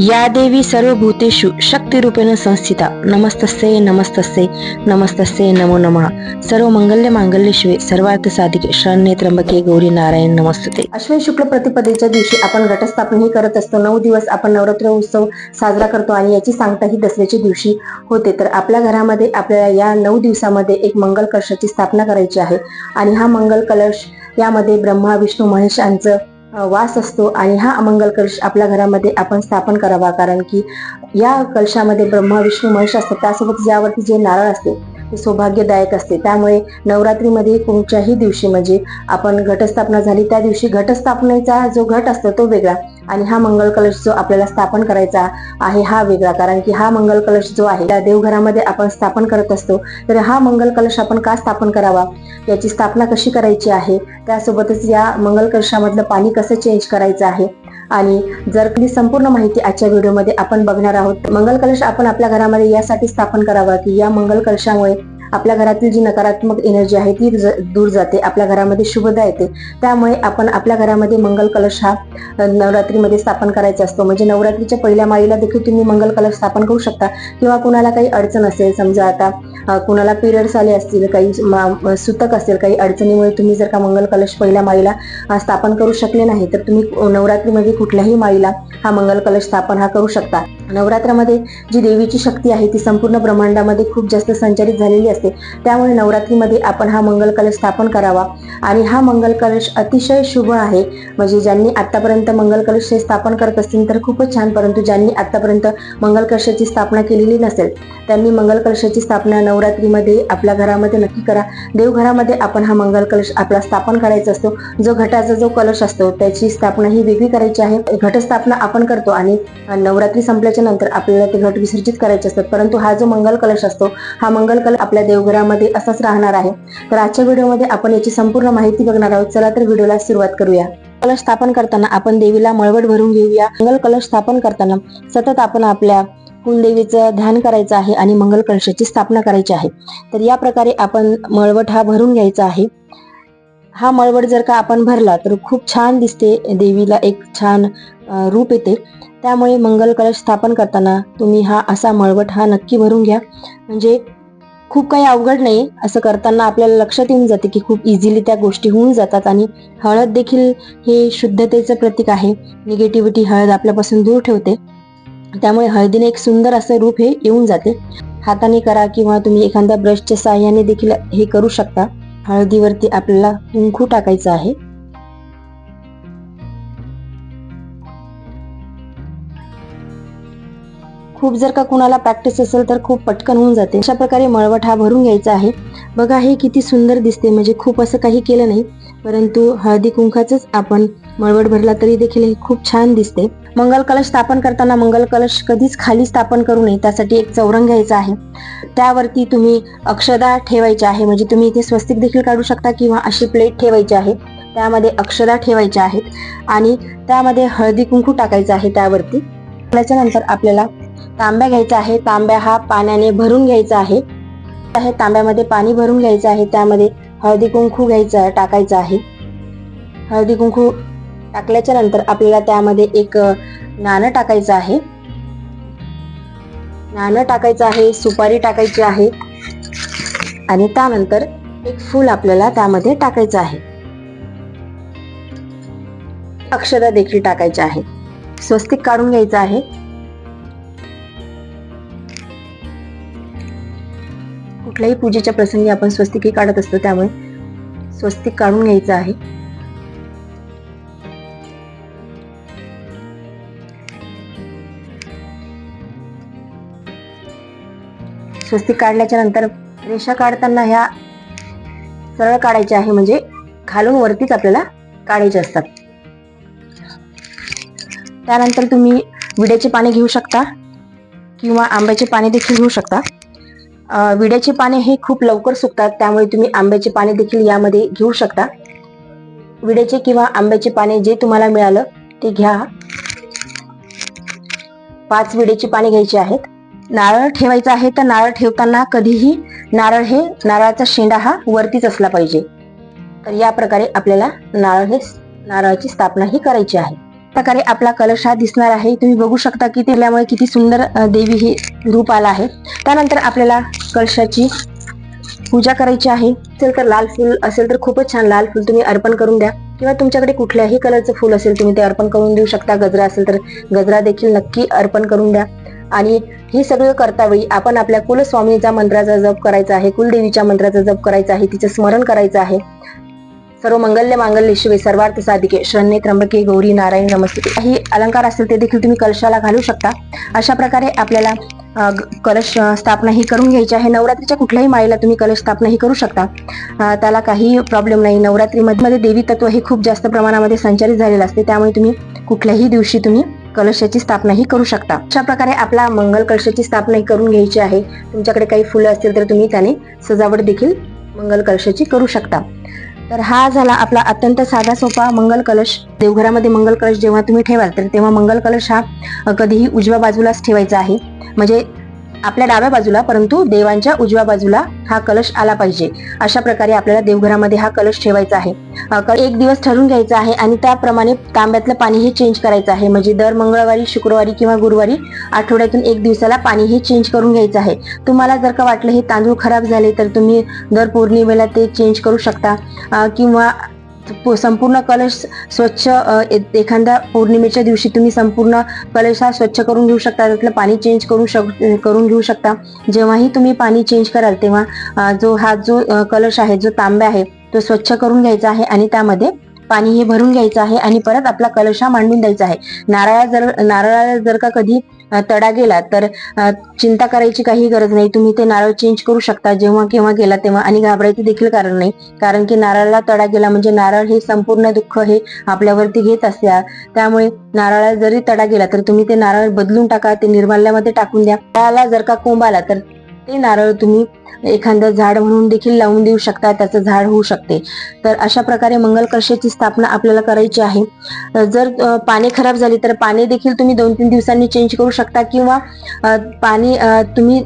या देवी सर्व भूतेषु शक्तिरूपेण संस्थिता. नमस्तस्ये नमस्तस्ये नमस्तस्ये नमो नमः. सर्व मंगल्य मांगल्य शिवे सर्वार्थ साधिके शरण्ये त्र्यंबके गौरी नारायण नमस्तते. अश्विन शुक्ल प्रतिपदेच्या दिवशी आपण घटस्थापन ही करत असतो. नऊ दिवस आपण नवरात्र उत्सव साजरा करतो आणि याची सांगता ही दसऱ्याच्या दिवशी होते. तर आपल्या घरामध्ये आपल्याला या नऊ दिवसामध्ये एक मंगल कलशाची स्थापना करायची आहे. आणि हा मंगल कलश यामध्ये ब्रह्मा विष्णू महेश यांचं वास असतो आणि हा अमंगल कलश आपल्या घरामध्ये आपण स्थापन करावा. कारण की या कलशामध्ये ब्रह्मा विष्णू महेश असतात. त्यासोबत यावरती जे नारळ असते ते सौभाग्यदायक असते. त्यामुळे नवरात्रीमध्ये कोणत्याही दिवशी म्हणजे आपण घटस्थापना झाली त्या दिवशी घटस्थापनेचा जो घट असतो तो वेगळा. आणि हा मंगल कलश जो आपल्याला स्थापन करायचा आहे हा वेगळा. कारण की हा मंगल कलश जो आहे त्या देवघरामध्ये आपण स्थापन करत असतो. तर हा मंगल कलश आपण का स्थापन करावा? याची स्थापना कशी करायची आहे? त्यासोबतच या मंगल कलशामधलं पाणी कसं चेंज करायचं आहे? आणि जर कधी संपूर्ण माहिती आजच्या व्हिडिओमध्ये आपण बघणार आहोत मंगल कलश आपण आपल्या घरामध्ये यासाठी स्थापन करावा की या मंगल कलशामुळे आपल्या घरातील जी नकारात्मक एनर्जी आहे ती दूर जाते आपल्या घरामध्ये शुभदा येते. त्यामुळे आपण आपल्या घरामध्ये मंगल कलश हा नवरात्रीमध्ये स्थापन करायचा असतो. म्हणजे नवरात्रीच्या पहिल्या माळीला देखील तुम्ही मंगल कलश स्थापन करू शकता. किंवा कुणाला काही अडचण असेल समजा आता कुणाला पिरियड्स आले असतील काही सुतक असेल काही अडचणीमुळे तुम्ही जर का मंगल कलश पहिल्या माळीला स्थापन करू शकले नाही तर तुम्ही नवरात्रीमध्ये कुठल्याही माळीला हा मंगल कलश स्थापन हा करू शकता. नवरात्रामध्ये जी देवीची शक्ती आहे ती संपूर्ण ब्रह्मांडामध्ये खूप जास्त संचारित झालेली असते. त्यामुळे नवरात्रीमध्ये आपण हा मंगल कलश स्थापन करावा. आणि हा मंगल कलश अतिशय शुभ आहे. म्हणजे ज्यांनी आतापर्यंत मंगल कलश हे स्थापन करत असतील तर खूपच छान. परंतु ज्यांनी आतापर्यंत मंगल कलशाची स्थापना केलेली नसेल त्यांनी मंगल कलशाची स्थापना नवरात्रीमध्ये आपल्या घरामध्ये नक्की करा. देवघरामध्ये आपण हा मंगल कलश आपला स्थापन करायचा असतो. जो घटाचा जो कलश असतो त्याची स्थापना ही वेगळी करायची आहे. घटस्थापना आपण करतो आणि नवरात्री संपल्याच्या नंतर आपल्याला ते घट विसर्जित करायचे असतात. परंतु हा जो मंगल कलश असतो हा मंगल कलश आपल्या देवघरामध्ये असाच राहणार आहे. तर आजच्या व्हिडिओमध्ये आपण याची संपूर्ण माहिती बघणार आहोत. चला तर व्हिडिओला सुरुवात करूया. कलश स्थापन करताना आपण देवीला मळवट भरून घेऊया. मंगल कलश स्थापन करताना सतत आपण आपल्या कुलदेवीचं ध्यान करायचं आहे आणि मंगल कलशाची स्थापना करायची आहे. तर या प्रकारे आपण मळवट हा भरून घ्यायचा आहे. हा मळवट जर का आपण भरला तर खूप छान दिसते. देवीला एक छान रूप येते. त्यामुळे मंगल कलश स्थापन करताना तुम्ही हा असा मळवट हा नक्की भरून घ्या. म्हणजे खूप काही अवघड नाही असं करताना आपल्याला लक्षात येऊन जाते की खूप इझिली त्या गोष्टी होऊन जातात आणि हळद देखील हे शुद्धतेचं प्रतीक आहे. निगेटिव्हिटी हळद आपल्यापासून दूर ठेवते. त्यामुळे हळदीने एक सुंदर असं रूप हे येऊन जाते. हाताने करा किंवा तुम्ही एखाद्या ब्रशच्या साह्याने देखील हे करू शकता. हळदीवरती आपल्याला कुंकू टाकायचं आहे. खूप जर का कुणाला प्रॅक्टिस असेल तर खूप पटकन होऊन जाते. अशा प्रकारे मळवट हा भरून घ्यायचा आहे. बघा हे किती सुंदर दिसते. म्हणजे खूप असं काही केलं नाही. परंतु हळदी कुंकाचंच आपण मळवट भरला तरी देखील हे खूप छान दिसते. मंगल कलश स्थापन करताना मंगल कलश कधीच खाली स्थापन करू नये. त्यासाठी एक चौरंग घ्यायचा आहे. त्यावरती तुम्ही अक्षदा ठेवायच्या आहे. म्हणजे तुम्ही इथे स्वस्तिक देखील काढू शकता किंवा अशी प्लेट ठेवायची आहे. त्यामध्ये अक्षदा ठेवायच्या आहेत. आणि त्यामध्ये हळदी कुंकू टाकायचं आहे त्यावरती. त्याच्यानंतर आपल्याला तांब्या घ्यायचा आहे. तांब्या हा पाण्याने भरून घ्यायचा आहे. आहे तांब्यामध्ये पाणी भरून घ्यायचं आहे. त्यामध्ये हळदी कुंकू घ्यायचं टाकायचं आहे. हळदी कुंकू टाकल्याच्या नंतर आपल्याला त्यामध्ये एक नाणं टाकायचं आहे. नाणं टाकायचं आहे सुपारी टाकायची आहे. आणि त्यानंतर एक फूल आपल्याला त्यामध्ये टाकायचं आहे. अक्षरा देखील टाकायची आहे. स्वस्तिक काढून घ्यायचं आहे. कुठल्याही पूजेच्या प्रसंगी आपण स्वस्तिकी काढत असतो त्यामुळे स्वस्तिक काढून घ्यायचं आहे. स्वस्तिक काढल्याच्या नंतर रेषा काढताना ह्या सरळ काढायच्या आहे म्हणजे खालून वरतीच आपल्याला काढायचे असतात. त्यानंतर तुम्ही विड्याचे पाने घेऊ शकता किंवा आंब्याचे पाने देखील घेऊ शकता. विड्याचे पाने हे खूप लवकर सुकतात त्यामुळे तुम्ही आंब्याचे पाने देखील यामध्ये घेऊ शकता. विड्याचे किंवा आंब्याचे पाने जे तुम्हाला मिळालं ते घ्या. पाच विड्याची पाने घ्यायची आहेत. नारळ ठेवायचा आहे तर नारळ ठेवताना कधीही नारळ हे नारळाचा शेंडा हा वरतीच असला पाहिजे. तर या प्रकारे आपल्याला नारळ हे नारळाची स्थापना ही करायची आहे. प्रकारे आपला कलश हा दिसणार आहे. तुम्ही बघू शकता की त्यामुळे किती सुंदर देवी हे रूप आला आहे. त्यानंतर आपल्याला कलशाची पूजा करायची आहे. असेल तर लाल फुल असेल तर खूपच छान लाल फुल तुम्ही अर्पण करून द्या. किंवा तुमच्याकडे कुठल्याही कलरचं फुल असेल तुम्ही ते अर्पण करून देऊ शकता. गजरा असेल तर गजरा देखील नक्की अर्पण करून द्या. आणि हे सगळं करतावेळी आपण आपल्या कुलस्वामीचा मंत्राचा जप करायचा आहे कुलदेवीच्या मंत्राचा जप करायचा आहे तिचं स्मरण करायचं आहे. सर्व मंगल्य मांगल्य शिवे सर्वार्थ साधिके शरण्ये त्र्यंबके गौरी नारायण नमस्ते. ही अलंकार असेल ते देखील तुम्ही कलशाला घालू शकता. अशा प्रकारे आपल्याला कलश स्थापना ही करून घ्यायची आहे. नवरात्रीच्या कुठल्याही माळेला तुम्ही कलश स्थापना ही करू शकता. त्याला काही प्रॉब्लेम नाही. नवरात्रीमध्ये देवी तत्व हे खूप जास्त प्रमाणामध्ये संचारित झालेलं असते. त्यामुळे तुम्ही कुठल्याही दिवशी तुम्ही कलशाची स्थापना ही करू शकता. अशा प्रकारे आपला मंगल कलशाची स्थापना ही करून घ्यायची आहे. तुमच्याकडे काही फुलं असतील तर तुम्ही त्याने सजावट देखील मंगल कलशाची करू शकता. तर हा झाला आपला अत्यंत साधा सोपा मंगल कलश देवघरामध्ये मंगल कलश जेव्हा तुम्ही ठेवाल तर तेव्हा मंगल कलश हा कधीही उजव्या बाजूलाच ठेवायचा आहे. म्हणजे आपल्या डाव्या बाजूला परंतु देवांच्या उजव्या बाजूला हा कलश आला पाहिजे. अशा प्रकारे आपल्याला देवघरामध्ये हा कलश ठेवायचा आहे. एक दिवस ठरवून घ्यायचा आहे आणि त्याप्रमाणे तांब्यातलं पाणी हे चेंज करायचं आहे. म्हणजे दर मंगळवारी शुक्रवारी किंवा गुरुवारी आठवड्यातून एक दिवसाला पाणी हे चेंज करून घ्यायचं आहे. तुम्हाला जर का वाटलं हे तांदूळ खराब झाले तर तुम्ही दर पौर्णिमेला ते चेंज करू शकता. किंवा संपूर्ण कलश स्वच्छ एखाद्या पौर्णिमेच्या दिवशी तुम्ही संपूर्ण कलश हा स्वच्छ करून घेऊ शकता त्यातलं पाणी चेंज करू शक करून घेऊ शकता. जेव्हाही तुम्ही पाणी चेंज कराल तेव्हा जो हा जो कलश आहे जो तांब्या आहे तो स्वच्छ करून घ्यायचा आहे आणि त्यामध्ये पाणी हे भरून घ्यायचं आहे आणि परत आपला कलश हा मांडून द्यायचा आहे. नारळा जर नारळाला जर का कधी तडा गेला तर चिंता करायची काही गरज नाही. तुम्ही ते नारळ चेंज करू शकता. जेव्हा केव्हा गेला तेव्हा. आणि घाबरायचं देखील कारण नाही. कारण की नारळाला तडा गेला म्हणजे नारळ हे संपूर्ण दुःख हे आपल्यावरती घेत असते. त्यामुळे नारळाला जरी तडा गेला तर तुम्ही ते नारळ बदलून टाका. ते निर्माल्यामध्ये टाकून द्या. त्याला जर का कोंब आला तर ते नारळ तुम्ही एखादं झाड म्हणून देखील लावून देऊ शकता त्याचं झाड होऊ शकते. तर अशा प्रकारे मंगल कलशाची स्थापना आपल्याला करायची आहे. जर पाने खराब झाली तर पाणी देखील तुम्ही दोन तीन दिवसांनी चेंज करू शकता किंवा पाणी तुम्ही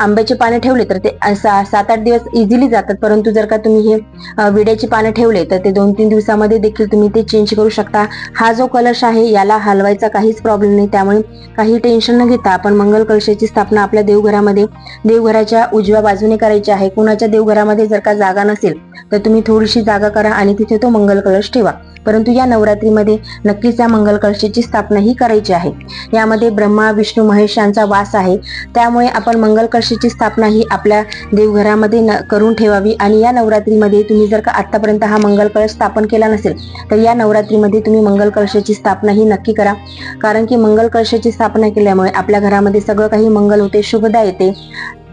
आंब्याचे पाने ठेवले तर ते सात आठ दिवस इझिली जातात. परंतु जर का तुम्ही हे विड्याची पाने ठेवले तर ते दोन तीन दिवसामध्ये देखील तुम्ही ते चेंज करू शकता. हा जो कलश आहे याला हलवायचा काहीच प्रॉब्लेम नाही. त्यामुळे काही टेन्शन न घेता आपण मंगल कलशाची स्थापना आपल्या देवघरामध्ये देवघराच्या उजव्या बाजूने करायची आहे. कुणाच्या देवघरामध्ये जर का जागा नसेल तर तुम्ही थोडीशी जागा करा आणि तिथे तो मंगल कलश ठेवा. परंतु या नवरात्रीमध्ये नक्कीच या मंगल कलशाची स्थापना ही करायची आहे. यामध्ये ब्रह्मा विष्णू महेश यांचा वास आहे. त्यामुळे आपण मंगल कलशाची स्थापना ही आपल्या देवघरामध्ये न- करून ठेवावी आणि या नवरात्रीमध्ये तुम्ही जर का आतापर्यंत हा मंगल कलश स्थापन केला नसेल तर या नवरात्रीमध्ये तुम्ही मंगल कलशाची स्थापना ही नक्की करा. कारण की मंगल कलशाची स्थापना केल्यामुळे आपल्या घरामध्ये सगळं काही मंगल होते शुभदा येते.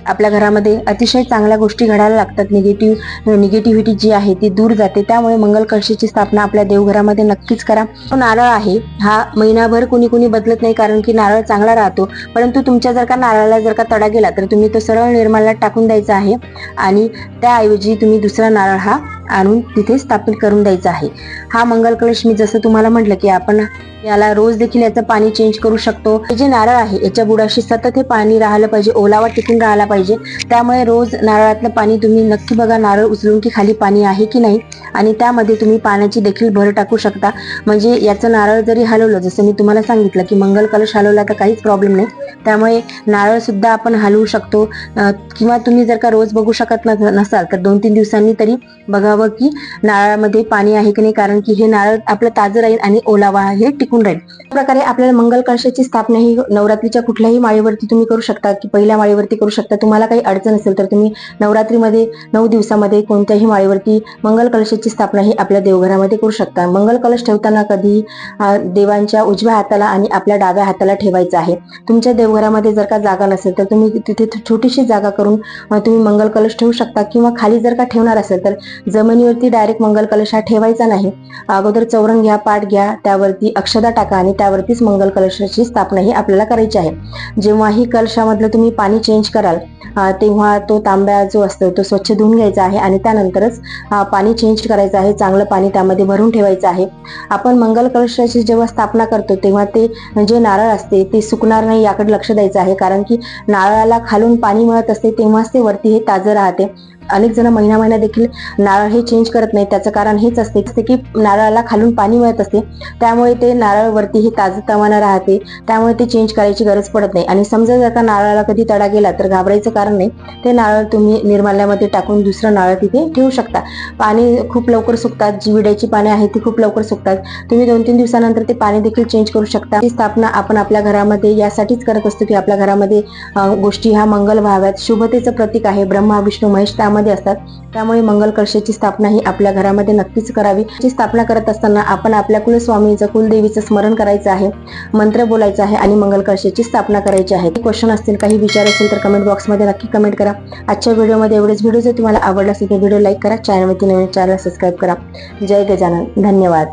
आपल्या घरामध्ये अतिशय चांगल्या गोष्टी घडायला लागतात. निगेटिव्ह निगेटिव्हिटी जी आहे ती दूर जाते. त्यामुळे मंगल स्थापना आपल्या देवघरामध्ये नक्कीच करा. तो नारळ आहे. हा महिनाभर कुणी कुणी बदलत नाही कारण की नारळ चांगला राहतो. परंतु तुमच्या जर का नारळाला जर का तडा गेला तर तुम्ही तो सरळ निर्माल्यात टाकून द्यायचा आहे. आणि त्याऐवजी तुम्ही दुसरा नारळ हा आणून तिथे स्थापित करून द्यायचा आहे. हा मंगल कलश मी जसं तुम्हाला म्हटलं की आपण याला रोज देखील याचं पाणी चेंज करू शकतो. हे जे नारळ आहे याच्या बुडाशी सतत हे पाणी राहिलं पाहिजे ओलावा टिकून राहिला पाहिजे. त्यामुळे रोज नारळातलं पाणी तुम्ही नक्की बघा नारळ उचलून की खाली पाणी आहे की नाही? आणि त्यामध्ये तुम्ही पाण्याची देखील भर टाकू शकता. म्हणजे याचं नारळ जरी हलवलं जसं मी तुम्हाला सांगितलं की मंगल कलश हलवला तर काहीच प्रॉब्लेम नाही. त्यामुळे नारळ सुद्धा आपण हलवू शकतो. किंवा तुम्ही जर का रोज बघू शकत नसाल तर दोन तीन दिवसांनी तरी बघावं की नारळामध्ये पाणी आहे की नाही. कारण की हे नारळ आपलं ताजं राहील आणि ओलावा हे टिकून राहील. प्रकारे आपल्याला मंगल कळशाची स्थापना ही नवरात्रीच्या कुठल्याही माळीवरती तुम्ही करू शकता की पहिल्या माळीवरती करू शकता. तुम्हाला काही अडचण असेल तर तुम्ही नवरात्रीमध्ये नऊ दिवसामध्ये कोणत्याही माळीवरती मंगल कलशाची स्थापना ही आपल्या देवघरामध्ये करू शकता. मंगल कलश ठेवताना कधी देवांच्या उजव्या हाताला आणि आपल्या डाव्या हाताला ठेवायचं आहे. तुमच्या घरामध्ये जर का जागा नसेल तर तुम्ही तिथे छोटीशी जागा करून तुम्ही मंगल कलश ठेवू शकता किंवा खाली जर का ठेवणार असेल तर जमिनीवरती डायरेक्ट मंगल कलश हा ठेवायचा नाही. अगोदर चौरंग घ्या पाठ घ्या त्यावरती अक्षदा टाका आणि त्यावरतीच मंगल कलशाची स्थापना ही आपल्याला करायची आहे. जेव्हाही कलशामधलं तुम्ही पाणी चेंज कराल तेव्हा तो तांब्या जो असतो तो स्वच्छ धुवून घ्यायचा आहे आणि त्यानंतरच पाणी चेंज करायचं आहे चांगलं पाणी त्यामध्ये भरून ठेवायचं आहे. आपण मंगल कलशाची जेव्हा स्थापना करतो तेव्हा ते जे नारळ असते ते सुकणार नाही याकडे लक्ष द्यायचं आहे. कारण की नारळाला खालून पाणी मिळत असते तेव्हाच ते वरती हे ताजं राहते. अनेक जण महिना महिना देखील नारळ हे चेंज करत नाही त्याचं कारण हेच असते की नारळाला खालून पाणी मिळत असते. त्यामुळे ते नारळ वरती हे ताजतवानं राहते. त्यामुळे ते चेंज करायची गरज पडत नाही. आणि समजा जर का नारळाला कधी तडा गेला तर घाबरायचं कारण नाही. ते नारळ तुम्ही निर्माल्यामध्ये टाकून दुसरं नारळ तिथे ठेवू शकता. पाणी खूप लवकर सुकतात. जी विड्याची पाने आहेत ती खूप लवकर सुकतात. तुम्ही दोन तीन दिवसानंतर ते पाणी देखील चेंज करू शकता. ही स्थापना आपण आपल्या घरामध्ये यासाठीच करत असतो की आपल्या घरामध्ये गोष्टी ह्या मंगल व्हाव्यात. शुभतेचं प्रतीक आहे. ब्रह्मा विष्णू महेश त्यामध्ये असतात. त्यामुळे मंगल कळशाची स्थापना ही आपल्या घरामध्ये नक्कीच करावी. ची स्थापना करत असताना आपण आपल्या कुलस्वामीचं कुलदेवीचं स्मरण करायचं आहे मंत्र बोलायचं आहे आणि मंगल कळशाची स्थापना करायची आहे. क्वेश्चन असतील काही विचार असेल तर कमेंट बॉक्समध्ये नक्की कमेंट करा. आजच्या व्हिडिओमध्ये एवढेच. व्हिडिओ जर तुम्हाला आवडला असेल तर व्हिडिओ लाईक करा. चॅनलवरती नवीन चॅनल सबस्क्राईब करा. जय गजानन. धन्यवाद.